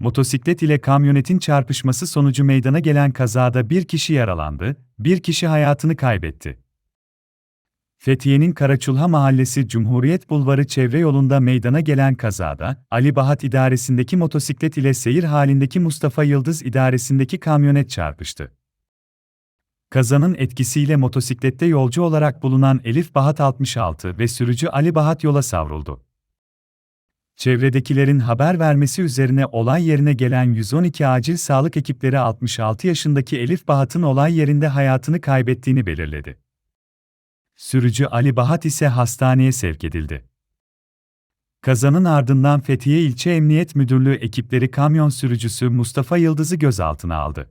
Motosiklet ile kamyonetin çarpışması sonucu meydana gelen kazada bir kişi yaralandı, bir kişi hayatını kaybetti. Fethiye'nin Karaçulha Mahallesi Cumhuriyet Bulvarı çevre yolunda meydana gelen kazada, Ali Bahat idaresindeki motosiklet ile seyir halindeki Mustafa Yıldız idaresindeki kamyonet çarpıştı. Kazanın etkisiyle motosiklette yolcu olarak bulunan Elif Bahat 66 ve sürücü Ali Bahat yola savruldu. Çevredekilerin haber vermesi üzerine olay yerine gelen 112 acil sağlık ekipleri 66 yaşındaki Elif Bahat'ın olay yerinde hayatını kaybettiğini belirledi. Sürücü Ali Bahat ise hastaneye sevk edildi. Kazanın ardından Fethiye İlçe Emniyet Müdürlüğü ekipleri kamyon sürücüsü Mustafa Yıldız'ı gözaltına aldı.